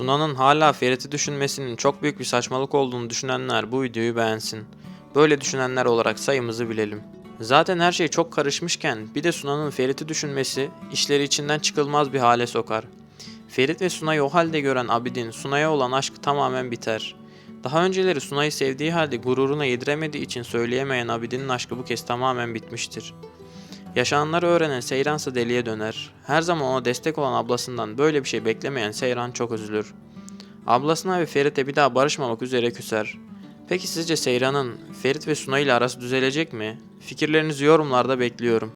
Sunan'ın hala Ferit'i düşünmesinin çok büyük bir saçmalık olduğunu düşünenler bu videoyu beğensin. Böyle düşünenler olarak sayımızı bilelim. Zaten her şey çok karışmışken bir de Sunan'ın Ferit'i düşünmesi işleri içinden çıkılmaz bir hale sokar. Ferit ve Sunay'ı o halde gören Abidin Sunay'a olan aşkı tamamen biter. Daha önceleri Sunay'ı sevdiği halde gururuna yediremediği için söyleyemeyen Abidin'in aşkı bu kez tamamen bitmiştir. Yaşananları öğrenen Seyran ise deliye döner. Her zaman ona destek olan ablasından böyle bir şey beklemeyen Seyran çok üzülür. Ablasına ve Ferit'e bir daha barışmamak üzere küser. Peki sizce Seyran'ın Ferit ve Sunay ile arası düzelecek mi? Fikirlerinizi yorumlarda bekliyorum.